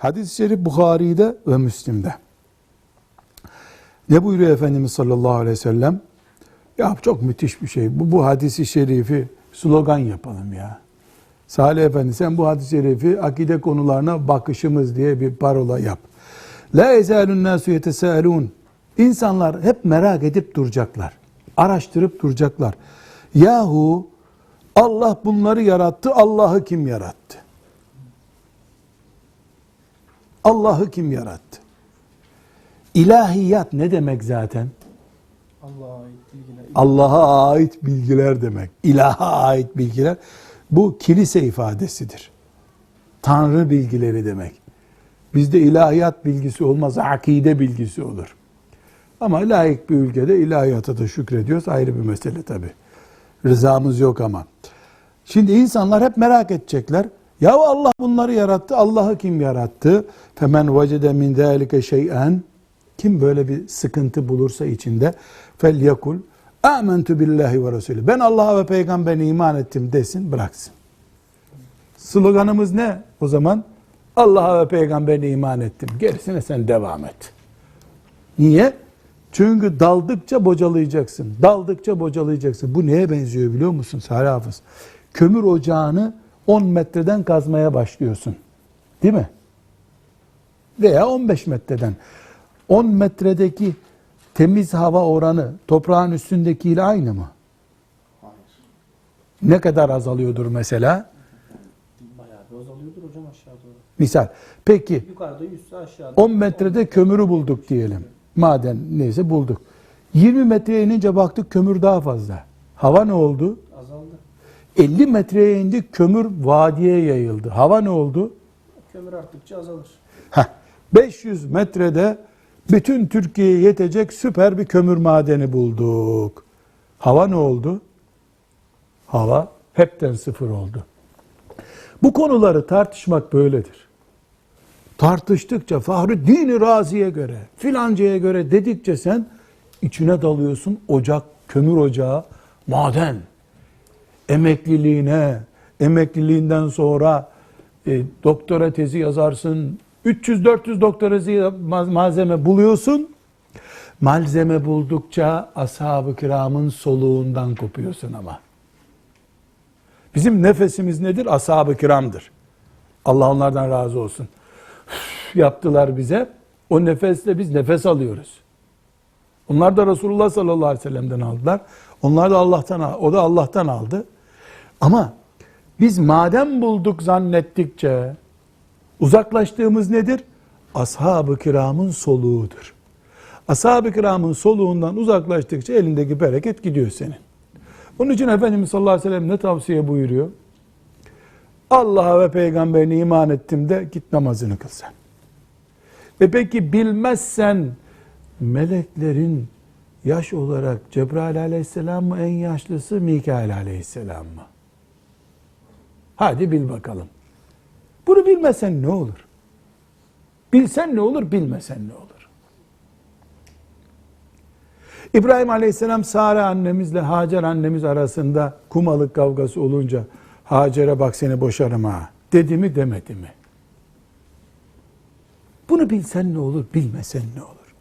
Hadis-i şerif Bukhari'de ve Müslim'de. Ne buyuruyor Efendimiz sallallahu aleyhi ve sellem? Ya çok müthiş bir şey. Bu, bu hadisi şerifi slogan yapalım ya. Salih Efendi sen bu hadis-i şerifi akide konularına bakışımız diye bir parola yap. La ezalun nasu yetesaalun. İnsanlar hep merak edip duracaklar. Araştırıp duracaklar. Yahu Allah bunları yarattı. Allah'ı kim yarattı? Allah'ı kim yarattı? İlahiyat ne demek zaten? Allah'a ait bilgiler. Allah'a ait bilgiler demek. İlaha ait bilgiler. Bu kilise ifadesidir. Tanrı bilgileri demek. Bizde ilahiyat bilgisi olmaz, akide bilgisi olur. Ama layık bir ülkede ilahiyata da şükrediyoruz ayrı bir mesele tabi. Rızamız yok ama. Şimdi insanlar hep merak edecekler. Ya Allah bunları yarattı. Allah'ı kim yarattı? Femen vecede min zalike şey'en kim böyle bir sıkıntı bulursa içinde fel yakul amentu billahi ve resulü. Ben Allah'a ve peygamberine iman ettim desin, bıraksın. Sloganımız ne? O zaman Allah'a ve peygamberine iman ettim. Gerisine sen devam et. Niye? Çünkü daldıkça bocalayacaksın. Daldıkça bocalayacaksın. Bu neye benziyor biliyor musun Salih Hafız? Kömür ocağını 10 metreden kazmaya başlıyorsun. Değil mi? Veya 15 metreden. 10 metredeki temiz hava oranı toprağın üstündekiyle aynı mı? Hayır. Ne kadar azalıyordur mesela? Bayağı bir azalıyordur hocam aşağı doğru. Misal. Peki Yukarıda 100 aşağıda. 10 metrede kömürü bulduk diyelim. Maden neyse bulduk. 20 metreye inince baktık kömür daha fazla. Hava ne oldu? Azaldı. 50 metreye indik kömür vadiye yayıldı. Hava ne oldu? Kömür arttıkça azalır. Heh, 500 metrede bütün Türkiye'ye yetecek süper bir kömür madeni bulduk. Hava ne oldu? Hava hepten sıfır oldu. Bu konuları tartışmak böyledir. Tartıştıkça Fahri Razi'ye göre, filancaya göre dedikçe sen içine dalıyorsun ocak, kömür ocağı, maden. Emekliliğine, emekliliğinden sonra e, doktora tezi yazarsın, 300-400 doktora malzeme buluyorsun. Malzeme buldukça ashab-ı kiramın soluğundan kopuyorsun ama. Bizim nefesimiz nedir? Ashab-ı kiramdır. Allah onlardan razı olsun. Üf, yaptılar bize. O nefesle biz nefes alıyoruz. Onlar da Resulullah sallallahu aleyhi ve sellem'den aldılar. Onlar da Allah'tan al- o da Allah'tan aldı. Ama biz madem bulduk zannettikçe uzaklaştığımız nedir? Ashab-ı kiramın soluğudur. Ashab-ı kiramın soluğundan uzaklaştıkça elindeki bereket gidiyor senin. Onun için Efendimiz sallallahu aleyhi ve sellem ne tavsiye buyuruyor? Allah'a ve peygamberine iman ettim de git namazını kıl sen. E peki bilmezsen meleklerin yaş olarak Cebrail aleyhisselam mı en yaşlısı Mikail aleyhisselam mı? Hadi bil bakalım. Bunu bilmesen ne olur? Bilsen ne olur, bilmesen ne olur? İbrahim Aleyhisselam Sare annemizle Hacer annemiz arasında kumalık kavgası olunca Hacer'e bak seni boşarım ha dedi mi demedi mi? Bunu bilsen ne olur, bilmesen ne olur?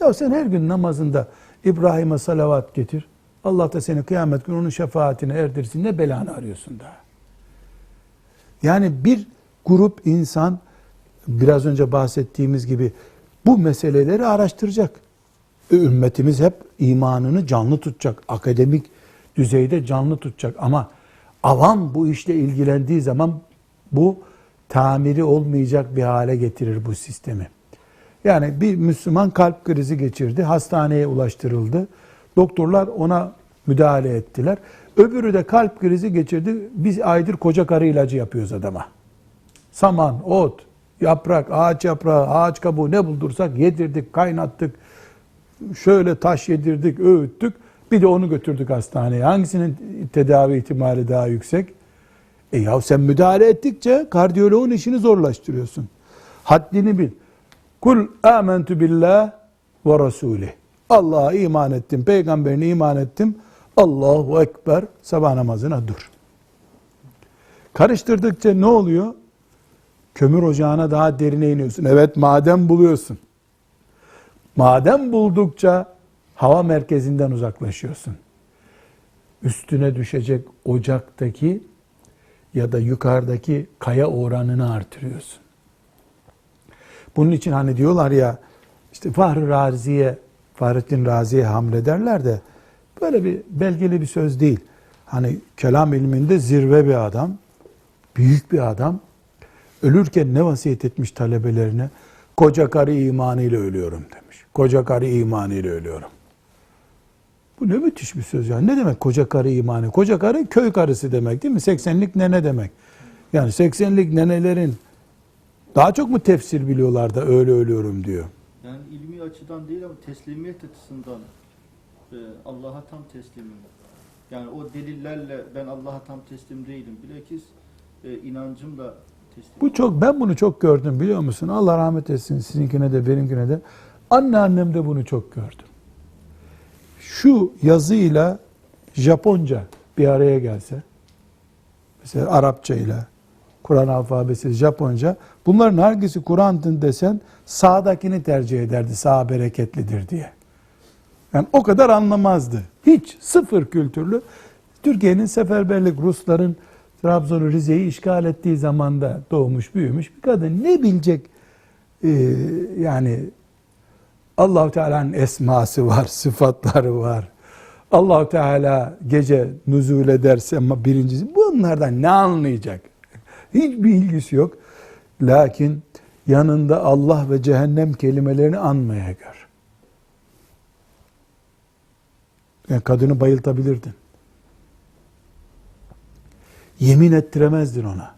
Ya sen her gün namazında İbrahim'e salavat getir. Allah da seni kıyamet günü onun şefaatine erdirsin. Ne belanı arıyorsun daha? Yani bir grup insan biraz önce bahsettiğimiz gibi bu meseleleri araştıracak. Ümmetimiz hep imanını canlı tutacak. Akademik düzeyde canlı tutacak. Ama avam bu işle ilgilendiği zaman bu tamiri olmayacak bir hale getirir bu sistemi. Yani bir Müslüman kalp krizi geçirdi. Hastaneye ulaştırıldı. Doktorlar ona müdahale ettiler. Öbürü de kalp krizi geçirdi. Biz aydır koca karı ilacı yapıyoruz adama. Saman, ot, yaprak, ağaç yaprağı, ağaç kabuğu ne buldursak yedirdik, kaynattık. Şöyle taş yedirdik, öğüttük. Bir de onu götürdük hastaneye. Hangisinin tedavi ihtimali daha yüksek? E ya sen müdahale ettikçe kardiyoloğun işini zorlaştırıyorsun. Haddini bil. Kul amentu billah ve rasulih. Allah'a iman ettim, peygamberine iman ettim. Allahu Ekber sabah namazına dur. Karıştırdıkça ne oluyor? Kömür ocağına daha derine iniyorsun. Evet maden buluyorsun. Maden buldukça hava merkezinden uzaklaşıyorsun. Üstüne düşecek ocaktaki ya da yukarıdaki kaya oranını artırıyorsun. Bunun için hani diyorlar ya işte Fahri Razi'ye, Fahrettin Razi'ye hamlederler de böyle bir belgeli bir söz değil. Hani kelam ilminde zirve bir adam, büyük bir adam. Ölürken ne vasiyet etmiş talebelerine? Koca karı imanıyla ölüyorum demiş. Koca karı imanıyla ölüyorum. Bu ne müthiş bir söz yani. Ne demek koca karı imanı? Koca karı köy karısı demek değil mi? 80'lik nene demek. Yani 80'lik nenelerin daha çok mu tefsir biliyorlar da öyle ölüyorum diyor. Yani ilmi açıdan değil ama teslimiyet açısından e, Allah'a tam teslimim. Yani o delillerle ben Allah'a tam teslim değilim. Bilakis e, inancımla teslim. Bu çok ben bunu çok gördüm biliyor musun? Allah rahmet etsin sizinkine de benimkine de. Anneannem de bunu çok gördüm. Şu yazıyla Japonca bir araya gelse, mesela Arapça ile Kur'an alfabesi Japonca, bunların hangisi Kur'an'dır desen sağdakini tercih ederdi, sağ bereketlidir diye. Yani o kadar anlamazdı. Hiç sıfır kültürlü. Türkiye'nin seferberlik Rusların Trabzon'u Rize'yi işgal ettiği zamanda doğmuş büyümüş bir kadın ne bilecek Ee, yani Allahu Teala'nın esması var, sıfatları var. Allahu Teala gece nuzul ederse ama birincisi bunlardan ne anlayacak? Hiçbir ilgisi yok. Lakin yanında Allah ve cehennem kelimelerini anmaya gör. Yani kadını bayıltabilirdin. Yemin ettiremezdin ona.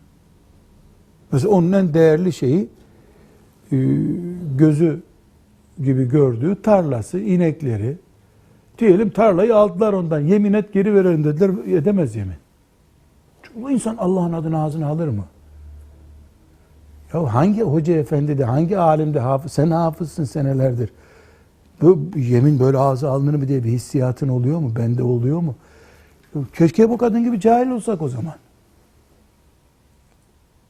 Mesela onun en değerli şeyi e, gözü gibi gördüğü tarlası, inekleri. Diyelim tarlayı aldılar ondan. Yemin et geri verelim dediler. Edemez yemin. Çünkü insan Allah'ın adını ağzına alır mı? Ya hangi hoca efendi de, hangi alim de hafız, sen hafızsın senelerdir. Bu yemin böyle ağza alınır mı diye bir hissiyatın oluyor mu? Bende oluyor mu? Keşke bu kadın gibi cahil olsak o zaman.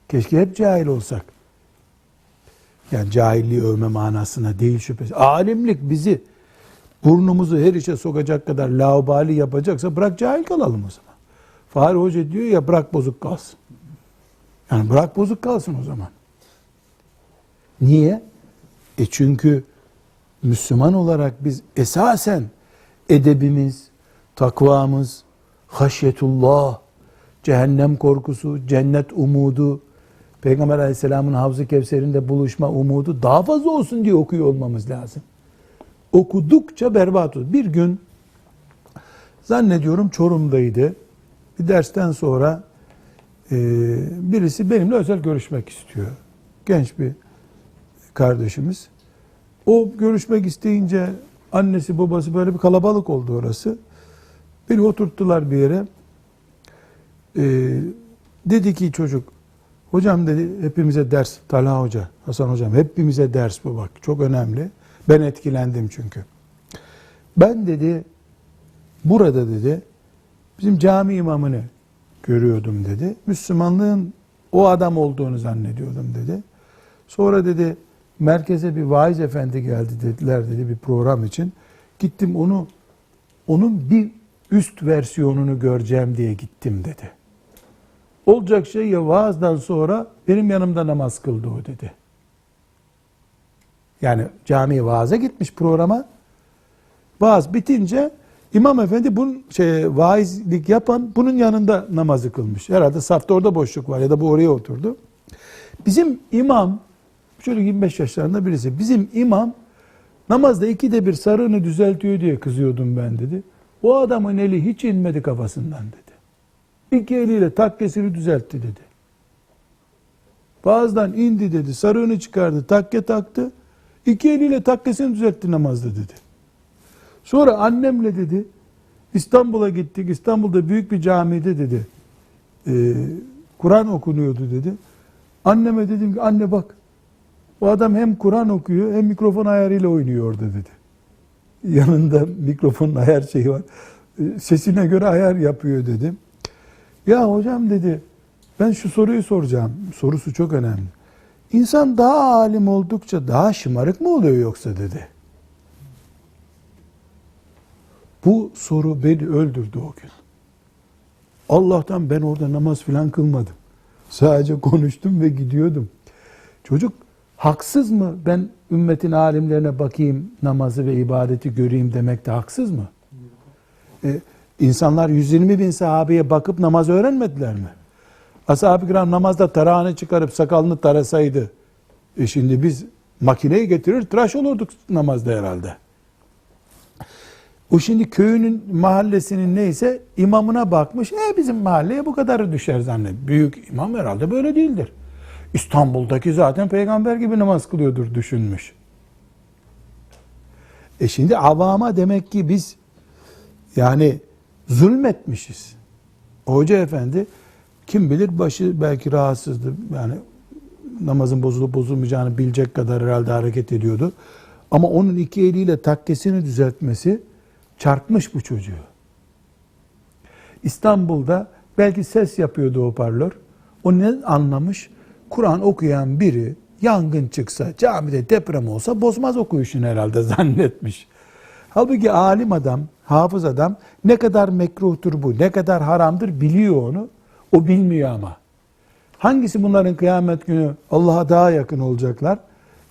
Keşke hep cahil olsak. Yani cahilliği övme manasına değil şüphesiz. Alimlik bizi burnumuzu her işe sokacak kadar laubali yapacaksa bırak cahil kalalım o zaman. Fahri Hoca diyor ya bırak bozuk kalsın. Yani bırak bozuk kalsın o zaman. Niye? E çünkü Müslüman olarak biz esasen edebimiz, takvamız, haşyetullah, cehennem korkusu, cennet umudu, Peygamber aleyhisselamın Havz-ı Kevser'inde buluşma umudu daha fazla olsun diye okuyor olmamız lazım. Okudukça berbat olur. Bir gün zannediyorum Çorum'daydı. Bir dersten sonra e, birisi benimle özel görüşmek istiyor. Genç bir kardeşimiz. O görüşmek isteyince annesi babası böyle bir kalabalık oldu orası. Beni oturttular bir yere. Ee, dedi ki çocuk, hocam dedi hepimize ders, Talha Hoca, Hasan Hocam hepimize ders bu bak çok önemli. Ben etkilendim çünkü. Ben dedi burada dedi bizim cami imamını görüyordum dedi. Müslümanlığın o adam olduğunu zannediyordum dedi. Sonra dedi merkeze bir vaiz efendi geldi dediler dedi bir program için. Gittim onu onun bir üst versiyonunu göreceğim diye gittim dedi. Olacak şey ya vaazdan sonra benim yanımda namaz kıldı o dedi. Yani camiye vaaza gitmiş programa. Vaaz bitince imam efendi bunun şey vaizlik yapan bunun yanında namazı kılmış. Herhalde safta orada boşluk var ya da bu oraya oturdu. Bizim imam şöyle 25 yaşlarında birisi. Bizim imam namazda ikide bir sarığını düzeltiyor diye kızıyordum ben dedi. O adamın eli hiç inmedi kafasından dedi. İki eliyle takkesini düzeltti dedi. Bazıdan indi dedi, sarığını çıkardı, takke taktı. İki eliyle takkesini düzeltti namazda dedi. Sonra annemle dedi, İstanbul'a gittik. İstanbul'da büyük bir camide dedi. e, Kur'an okunuyordu dedi. Anneme dedim ki anne bak bu adam hem Kur'an okuyor hem mikrofon ayarıyla oynuyor orada dedi. Yanında mikrofonun ayar şeyi var. E, Sesine göre ayar yapıyor dedim. Ya hocam dedi ben şu soruyu soracağım. Sorusu çok önemli. İnsan daha alim oldukça daha şımarık mı oluyor yoksa dedi. Bu soru beni öldürdü o gün. Allah'tan ben orada namaz filan kılmadım. Sadece konuştum ve gidiyordum. Çocuk haksız mı ben ümmetin alimlerine bakayım namazı ve ibadeti göreyim demek de haksız mı? Ee, insanlar 120 bin sahabeye bakıp namaz öğrenmediler mi? Ashab-ı kiram namazda tarağını çıkarıp sakalını tarasaydı e şimdi biz makineyi getirir tıraş olurduk namazda herhalde. O şimdi köyünün mahallesinin neyse imamına bakmış. E bizim mahalleye bu kadarı düşer zannet. Büyük imam herhalde böyle değildir. İstanbul'daki zaten peygamber gibi namaz kılıyordur düşünmüş. E şimdi avama demek ki biz yani zulmetmişiz. Hoca efendi kim bilir başı belki rahatsızdı. Yani namazın bozulup bozulmayacağını bilecek kadar herhalde hareket ediyordu. Ama onun iki eliyle takkesini düzeltmesi çarpmış bu çocuğu. İstanbul'da belki ses yapıyordu hoparlör. O ne anlamış? Kur'an okuyan biri yangın çıksa, camide deprem olsa bozmaz okuyuşunu herhalde zannetmiş. Halbuki alim adam, hafız adam ne kadar mekruhtur bu, ne kadar haramdır biliyor onu. O bilmiyor ama. Hangisi bunların kıyamet günü Allah'a daha yakın olacaklar?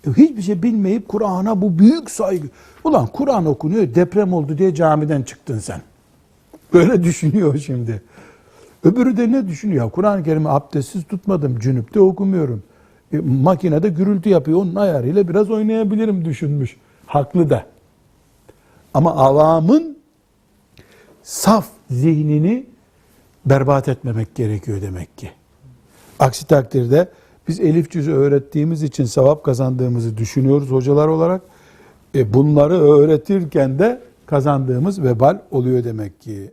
E, hiçbir şey bilmeyip Kur'an'a bu büyük saygı. Ulan Kur'an okunuyor deprem oldu diye camiden çıktın sen. Böyle düşünüyor şimdi. Öbürü de ne düşünüyor? Kur'an-ı Kerim'i abdestsiz tutmadım, cünüpte okumuyorum. E, makinede gürültü yapıyor, onun ayarıyla biraz oynayabilirim düşünmüş. Haklı da. Ama avamın saf zihnini berbat etmemek gerekiyor demek ki. Aksi takdirde biz elif cüzü öğrettiğimiz için sevap kazandığımızı düşünüyoruz hocalar olarak. E bunları öğretirken de kazandığımız vebal oluyor demek ki.